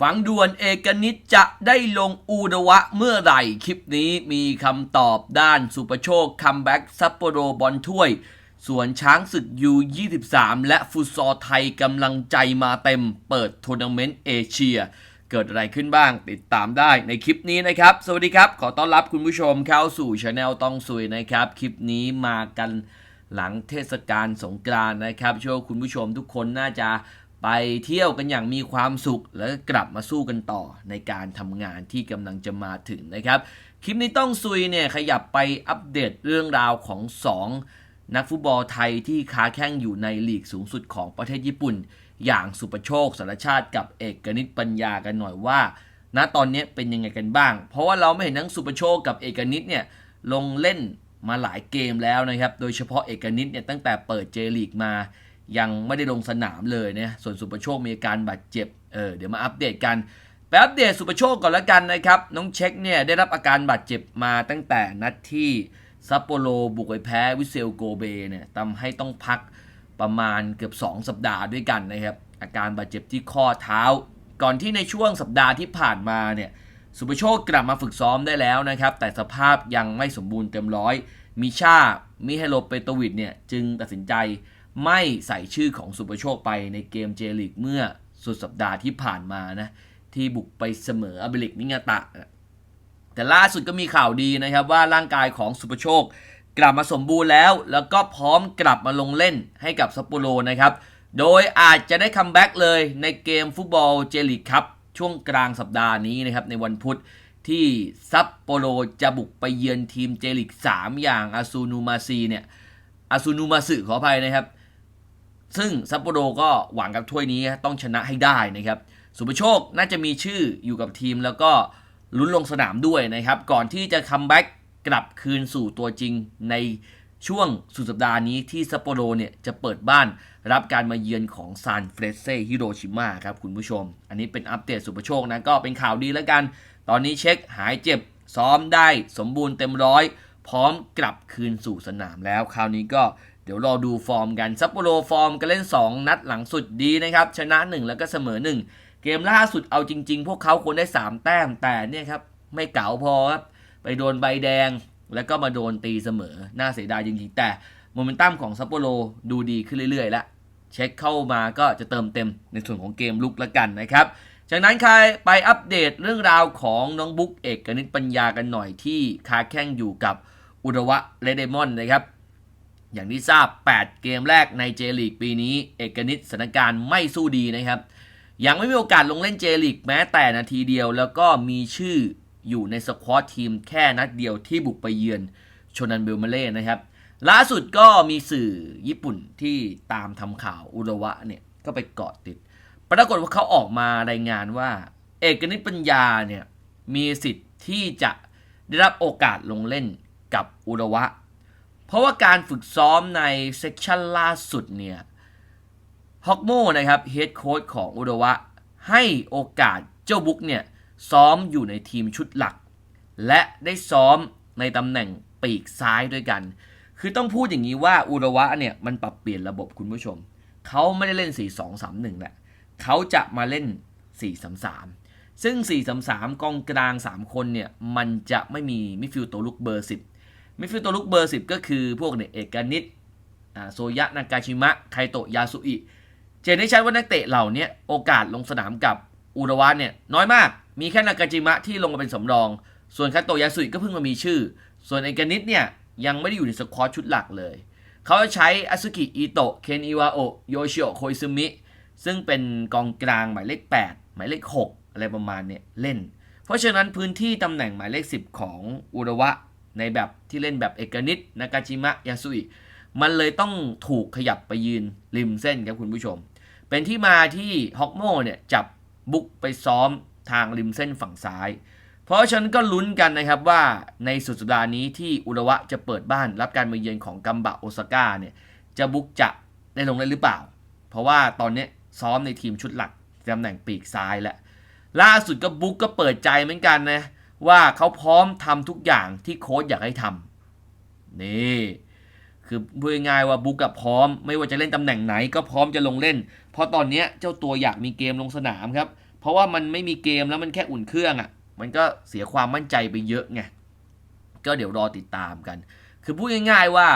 ฝังด่วนเอกนิตจะได้ลงอูดวะเมื่อไหร่ คลิปนี้มีคำตอบด้านสุปโชคคัมแบ็กซัปโปโรบอลถ้วย ส่วนช้างศึกยู23 และฟุตซอลไทยกำลังใจมาเต็มเปิดทัวร์นาเมนต์เอเชีย เกิดอะไรขึ้นบ้างติดตามได้ในคลิปนี้นะครับ สวัสดีครับ ขอต้อนรับคุณผู้ชมเข้าสู่ช anel ต้องสุยนะครับ คลิปนี้มากันหลังเทศกาลสงกรานต์นะครับเชื่อว่าคุณผู้ชมทุกคนน่าจะ ไปเที่ยวกันอย่างมีความสุข แล้วก็กลับมาสู้กันต่อในการทำงานที่กำลังจะมาถึงนะครับ คลิปนี้ต้องซุยเนี่ยขยับไปอัปเดตเรื่องราวของ 2 นักฟุตบอลไทยที่ค้าแข่งอยู่ในลีกสูงสุดของประเทศญี่ปุ่น อย่างสุประโชคสารชาติกับเอกนิตปัญญากันหน่อยว่าณตอนนี้เป็นยังไงกันบ้าง เพราะว่าเราไม่เห็นทั้งสุประโชคกับเอกนิตเนี่ยลงเล่นมาหลายเกมแล้วนะครับ โดยเฉพาะเอกนิตเนี่ยตั้งแต่เปิดเจลีกมา ยังไม่ได้ลงสนามเลยนะส่วนสุประโชคมีอาการบาดเจ็บเออเดี๋ยวมาอัปเดตกันไปอัปเดตสุประโชคก่อนแล้วกันนะครับ น้องเช็คเนี่ยได้รับอาการบาดเจ็บมาตั้งแต่นัดที่ซัปโปโรบุกไปแพ้วิเซลโกเบเนี่ยทำให้ต้องพักประมาณเกือบ 2 สัปดาห์ด้วยกันนะครับ อาการบาดเจ็บที่ข้อเท้า ก่อนที่ในช่วงสัปดาห์ที่ผ่านมาเนี่ยสุประโชคกลับมาฝึกซ้อมได้แล้วนะครับ แต่สภาพยังไม่สมบูรณ์เต็มร้อยมิชามิเฮโลเปโตวิดเนี่ยจึงตัดสินใจ ไม่ใส่ชื่อของสุประโชคไปในเกมเจลิกเมื่อสุดสัปดาห์ที่ผ่านมานะ ที่บุกไปเสมออเบลิกนิงาตะ แต่ล่าสุดก็มีข่าวดีนะครับว่าร่างกายของสุประโชค กลับมาสมบูรณ์แล้ว แล้วก็พร้อมกลับมาลงเล่นให้กับซัปโปโรนะครับ โดยอาจจะได้คัมแบ็กเลยในเกมฟุตบอลเจลิกครับช่วงกลางสัปดาห์นี้นะครับในวันพุธที่ซัปโปโรจะบุกไปเยือนทีมเจลิก3 อย่างอาซูนูมาซีเนี่ยอาซูนูมาสึขออภัยนะครับ ซึ่งซัปโปโรก็หวังกับถ้วยนี้ต้องชนะให้ได้นะครับ สุภโชคน่าจะมีชื่ออยู่กับทีมแล้วก็ลุ้นลงสนามด้วยนะครับ ก่อนที่จะคัมแบ็กกลับคืนสู่ตัวจริงในช่วงสุดสัปดาห์นี้ที่ซัปโปโรเนี่ยจะเปิดบ้านรับการมาเยือนของซานเฟรเซ่ฮิโรชิมาครับคุณผู้ชม อันนี้เป็นอัปเดตสุภโชคนะก็เป็นข่าวดีแล้วกัน ตอนนี้เช็คหายเจ็บซ้อมได้สมบูรณ์เต็มร้อย พร้อมกลับคืนสู่สนามแล้ว คราวนี้ก็ เดี๋ยวรอดูฟอร์มกันซัปโปโรฟอร์มก็เล่น 2 นัดหลังสุดดีนะครับ ชนะ 1 แล้วก็เสมอ 1 เกมล่าสุดเอาจริง ๆ พวกเขาควรได้ 3 แต้มแต่เนี่ยครับ ไม่เก๋าพอครับ ไปโดนใบแดง แล้วก็มาโดนตีเสมอ น่าเสียดายจริงๆ แต่โมเมนตัมของซัปโปโรดูดีขึ้นเรื่อยๆ แล้ว เช็คเข้ามาก็จะเติมเต็มในส่วนของเกมลุกแล้วกันนะครับจากนั้นใครไปอัปเดตเรื่องราวของน้องบุ๊กเอกกนิตปัญญากันหน่อยที่คาแข่งอยู่กับอุดวะเลเดมอนนะครับ อย่างที่ทราบ 8 เกมแรกในเจลีกปีนี้ เอกนิตสถานการณ์ไม่สู้ดีนะครับ ยังไม่มีโอกาสลงเล่นเจลีกแม้แต่นาทีเดียว แล้วก็มีชื่ออยู่ในสควอตทีมแค่นัดเดียวที่บุกไปเยือนชนันเบลมาเล่นะครับ ล่าสุดก็มีสื่อญี่ปุ่นที่ตามทำข่าวอุดวะเนี่ยก็ไปเกาะติด ปรากฏว่าเขาออกมารายงานว่า เอกนิตปัญญาเนี่ยมีสิทธิ์ที่จะได้รับโอกาสลงเล่นกับอุดวะ เพราะว่าการฝึกซ้อมในเซสชันล่าสุดเนี่ยฮอกโมนะครับเฮดโค้ชของอุดวะ ให้โอกาสเจ้าบุ๊กเนี่ยซ้อมอยู่ในทีมชุดหลัก และได้ซ้อมในตำแหน่งปีกซ้ายด้วยกัน คือต้องพูดอย่างนี้ว่าอุดวะเนี่ยมันปรับเปลี่ยนระบบคุณผู้ชม เขาไม่ได้เล่น 4-2-3-1แหละเขาจะมาเล่น 4-3-3 ซึ่ง 4-3-3 กองกลาง 3 คนเนี่ยมันจะไม่มีมิดฟิลด์ตัวลุกเบอร์ 10 มิดฟิลด์ตัวลุกเบอร์10 ก็คือพวกเนี่ยเอกนิตโซยะนากาชิมะ ไคโตะยาสุอิ เจนได้ชัดว่านักเตะเหล่านี้โอกาสลงสนามกับอุระวะเนี่ยน้อยมาก มีแค่นากาจิมะที่ลงมาเป็นสำรอง ส่วนไคโตะยาสุอิก็เพิ่งมามีชื่อ ส่วนเอกนิตเนี่ยยังไม่ได้อยู่ในสควอตชุดหลักเลย เขาจะใช้อาซุกิอิโตะ เคนอิวาโอะโยชิโอะโคอิซึมิ ซึ่งเป็นกองกลางหมายเลข 8 หมายเลข 6 อะไรประมาณเนี่ยเล่น เพราะฉะนั้นพื้นที่ตำแหน่งหมายเลข 10 ของอุระวะ ในแบบที่เล่นแบบเอกนิตนากาจิมะยาสุอิมันเลยต้องถูกขยับไปยืนริมเส้นครับคุณผู้ชม เป็นที่มาที่ฮอกโมเนี่ยจับบุกไปซ้อมทางริมเส้นฝั่งซ้าย เพราะฉะนั้นก็ลุ้นกันนะครับว่าในสุดสัปดาห์นี้ที่อุระวะจะเปิดบ้านรับการมาเยือนของกัมบะโอซาก้าเนี่ยจะบุกจะได้ลงเล่นหรือเปล่า เพราะว่าตอนนี้ซ้อมในทีมชุดหลักตำแหน่งปีกซ้ายแหละล่าสุดก็บุกก็เปิดใจเหมือนกันนะ ว่าเขาพร้อมทำทุกอย่างที่โค้ชอยากให้ทำนี่คือพูดง่ายว่าบุกกับพร้อม ไม่ว่าจะเล่นตำแหน่งไหนก็พร้อมจะลงเล่น เพราะตอนนี้เจ้าตัวอยากมีเกมลงสนามครับ เพราะว่ามันไม่มีเกมแล้วมันแค่อุ่นเครื่องอะ่ะ มันก็เสียความมั่นใจไปเยอะไงก็เดี๋ยวรอติดตามกัน คือพูดง่ายๆว่า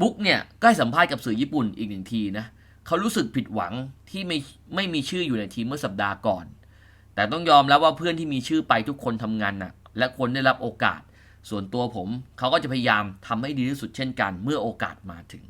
บุ๊กเนี่ยก็ให้สัมภาษณ์กับสื่อญี่ปุ่นอีกหนึ่งทีนะเขารู้สึกผิดหวังที่ไม่ไม่มีชื่ออยู่ในทีมเมื่อสัปดาห์ก่อน แต่ต้องยอมแล้วว่าเพื่อนที่มีชื่อไปทุกคนทำงานหนักและคนได้รับโอกาส ส่วนตัวผมเขาก็จะพยายามทำให้ดีที่สุดเช่นกัน เมื่อโอกาสมาถึง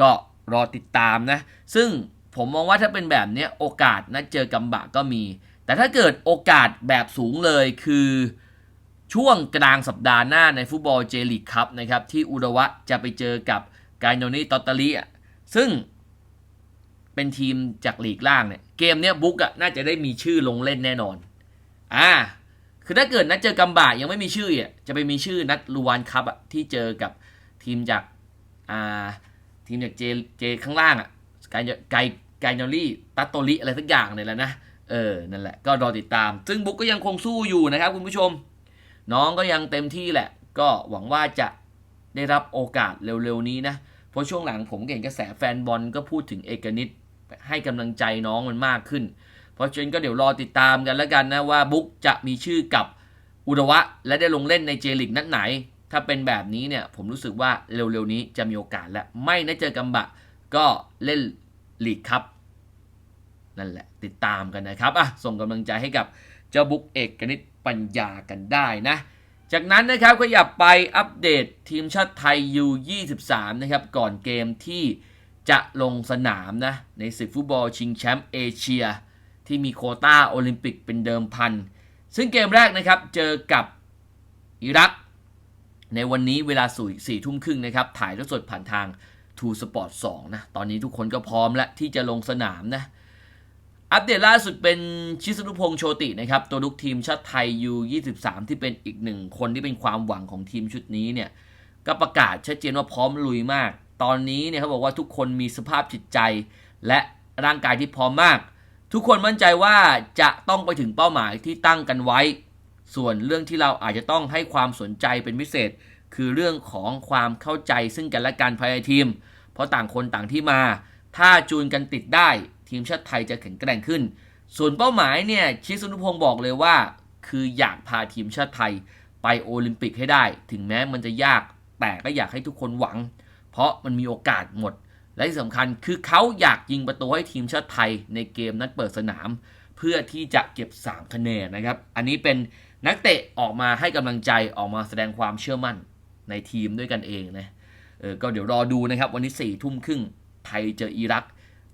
ก็รอติดตามนะ ซึ่งผมมองว่าถ้าเป็นแบบนี้โอกาสนัดเจอกัมบะก็มี แต่ถ้าเกิดโอกาสแบบสูงเลยคือช่วงกลางสัปดาห์หน้าในฟุตบอลเจลีกครับนะครับที่อุดวะจะไปเจอกับกายโนนิตอตเตอรีอะซึ่ง เป็นทีมจากหลีกล่างเนี่ย เกมเนี้ยบุ๊กอะน่าจะได้มีชื่อลงเล่นแน่นอน อ่า คือถ้าเกิดนัดเจอกัมบะยังไม่มีชื่ออะจะไปมีชื่อนัดลูวานคัพอะที่เจอกับทีมจากอ่าทีมจากเจเจข้างล่างอะไกไกไกนอรี่ตัตโตริอะไรสักอย่างเนี่ยแหละนะเออนั่นแหละก็รอติดตาม ซึ่งบุ๊กก็ยังคงสู้อยู่นะครับคุณผู้ชม น้องก็ยังเต็มที่แหละ ก็หวังว่าจะได้รับโอกาสเร็วๆนี้นะเพราะช่วงหลังผมเห็นกระแสแฟนบอลก็พูดถึงเอกนิต ให้กำลังใจน้องมันมากขึ้น เพราะฉะนั้นก็เดี๋ยวรอติดตามกันแล้วกันนะว่าบุ๊กจะมีชื่อกับอุดวะ และได้ลงเล่นในเจลิกนัดไหน ถ้าเป็นแบบนี้เนี่ยผมรู้สึกว่าเร็วๆนี้จะมีโอกาสแล้วไม่ได้เจอกัมบะก็เล่นลีกครับนั่นแหละติดตามกันนะครับอะส่งกำลังใจให้กับเจ้าบุ๊กเอกกนิตปัญญากันได้นะ จากนั้นนะครับก็อยากไปอัปเดตทีมชาติไทย U23 นะครับก่อนเกมที่ จะลงสนามนะในศึกฟุตบอลชิงแชมป์เอเชีย ที่มีโคต้าโอลิมปิกเป็นเดิมพัน ซึ่งเกมแรกนะครับเจอกับอิรัก ในวันนี้เวลาสี่สี่ทุ่มครึ่งนะครับ ถ่ายทอดสดผ่านทาง True Sport 2นะ ตอนนี้ทุกคนก็พร้อมแล้วที่จะลงสนามนะ อัปเดตล่าสุดเป็นชิสนุพงษ์โชตินะครับ ตัวลุกทีมชาติไทย U23 ที่เป็นอีกหนึ่งคนที่เป็นความหวังของทีมชุดนี้เนี่ย ก็ประกาศชัดเจนว่าพร้อมลุยมาก ตอนนี้เนี่ยเขาบอกว่าทุกคนมีสภาพจิตใจ และร่างกายที่พร้อมมาก ทุกคนมั่นใจว่าจะต้องไปถึงเป้าหมายที่ตั้งกันไว้ ส่วนเรื่องที่เราอาจจะต้องให้ความสนใจเป็นพิเศษ คือเรื่องของความเข้าใจซึ่งกันและกันภายในทีม เพราะต่างคนต่างที่มา ถ้าจูนกันติดได้ ทีมชาติไทยจะแข็งแกร่งขึ้น ส่วนเป้าหมายเนี่ยชิสุนุพงศ์บอกเลยว่า คืออยากพาทีมชาติไทยไปโอลิมปิกให้ได้ ถึงแม้มันจะยากแต่ก็อยากให้ทุกคนหวัง เพราะมันมีโอกาสหมด และที่สำคัญคือเขาอยากยิงประตูให้ทีมชาติไทยในเกมนัดเปิดสนาม เพื่อที่จะเก็บ 3 คะแนนนะครับ อันนี้เป็นนักเตะออกมาให้กำลังใจออกมาแสดงความเชื่อมั่นในทีมด้วยกันเองนะเออก็เดี๋ยวรอดูนะครับ วันนี้4ี่ทุ่มครึ่งไทยเจออิรัก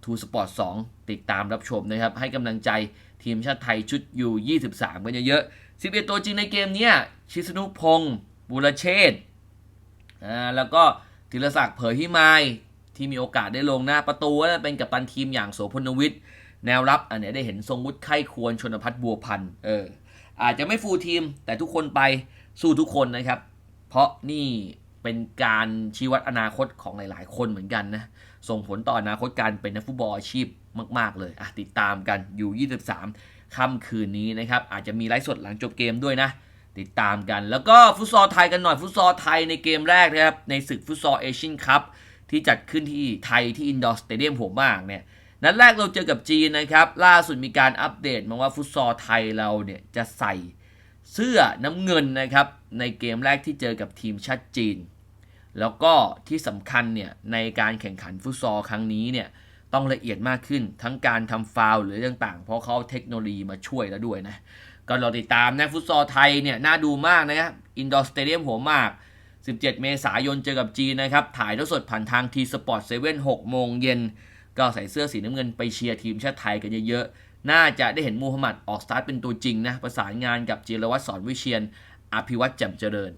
ทูสปอร์ต2ติดตามรับชมนะครับ ให้กำลังใจทีมชาติไทยชุดยู23กันเยอะๆ11 ตัวจริงในเกมนี้ชิสนุพงศ์บุรเชษฐ์อ่าแล้วก็ ธีรศักดิ์เผยพิมายที่มีโอกาสได้ลงหน้าประตูก็เป็นกัปตันทีมอย่างโสพลวิทย์แนวรับอันนี้ได้เห็นทรงวุฒิไข้ควรชนพัฒน์บัวพันธ์เอออาจจะไม่ฟูลทีม แต่ทุกคนไปสู้ทุกคนนะครับ เพราะนี่เป็นการชี้วัดอนาคตของหลาย ๆ คนเหมือนกันนะส่งผลต่ออนาคตการเป็นนักฟุตบอลอาชีพมาก ๆ เลยอะติดตามกันอยู่ 23ค่ำคืนนี้นะครับ อาจจะมีไลฟ์สดหลังจบเกมด้วยนะ ติดตามกัน แล้วก็ฟุตซอลไทยกันหน่อยฟุตซอลไทยในเกมแรกนะครับในศึกฟุตซอลเอเชียนคัพที่จัดขึ้นที่ไทยที่อินดอร์สเตเดียมหัวมากเนี่ยนัดแรกเราเจอกับจีนนะครับ ล่าสุดมีการอัปเดตมาว่าฟุตซอลไทยเราเนี่ยจะใส่เสื้อน้ำเงินนะครับ ในเกมแรกที่เจอกับทีมชาติจีน แล้วก็ที่สำคัญเนี่ยในการแข่งขันฟุตซอลครั้งนี้เนี่ยต้องละเอียดมากขึ้นทั้งการทำฟาวหรือต่างๆ เพราะเขาเทคโนโลยีมาช่วยแล้วด้วยนะ ก็รอติดตามนะฟุตซอลไทยเนี่ยน่าดูมากนะครับอินดอร์สเตเดียมหัวมาก 17 เมษายนเจอกับจีนนะครับ ถ่ายทอดสดผ่านทางทีสปอร์ตเซเว่น6โมงเย็น ก็ใส่เสื้อสีน้ำเงินไปเชียร์ทีมชาติไทยกันเยอะๆ น่าจะได้เห็นมูฮัมหมัดออกสตาร์ทเป็นตัวจริงนะ ประสานงานกับจิรวัตรสอนวิเชียน อภิวัตรแจ่มเจริญ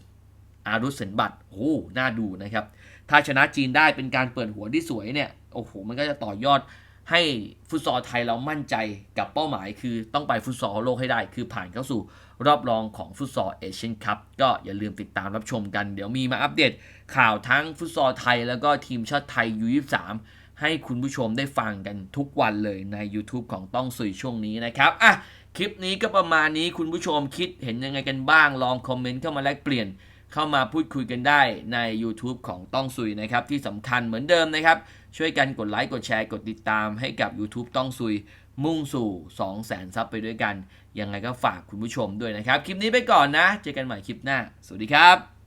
อารุษเสนบัตรโอ้น่าดูนะครับ ถ้าชนะจีนได้เป็นการเปิดหัวที่สวยเนี่ย โอ้โห มันก็จะต่อยอด ให้ฟุตซอลไทยเรามั่นใจกับเป้าหมาย คือต้องไปฟุตซอลโลกให้ได้ คือผ่านเข้าสู่รอบรองของฟุตซอลเอเชียนคัพก็อย่าลืมติดตามรับชมกัน เดี๋ยวมีมาอัปเดตข่าวทั้งฟุตซอลไทย แล้วก็ทีมชาติไทย U23 ให้คุณผู้ชมได้ฟังกันทุกวันเลยใน YouTube ของต้องสุยช่วงนี้นะครับอะคลิปนี้ก็ประมาณนี้คุณผู้ชมคิดเห็นยังไงกันบ้างลองคอมเมนต์เข้ามาแลกเปลี่ยนเข้ามาพูดคุยกันได้ใน YouTube ของต้องสุยนะครับ ที่สำคัญเหมือนเดิมนะครับ ช่วยกันกดไลค์กดแชร์กดติดตามให้กับ YouTube ต้องซุย มุ่งสู่ 2 0 0แสนซับไปด้วยกัน ยังไงก็ฝากคุณผู้ชมด้วยนะครับ คลิปนี้ไปก่อนนะ เจอกันใหม่คลิปหน้า สวัสดีครับ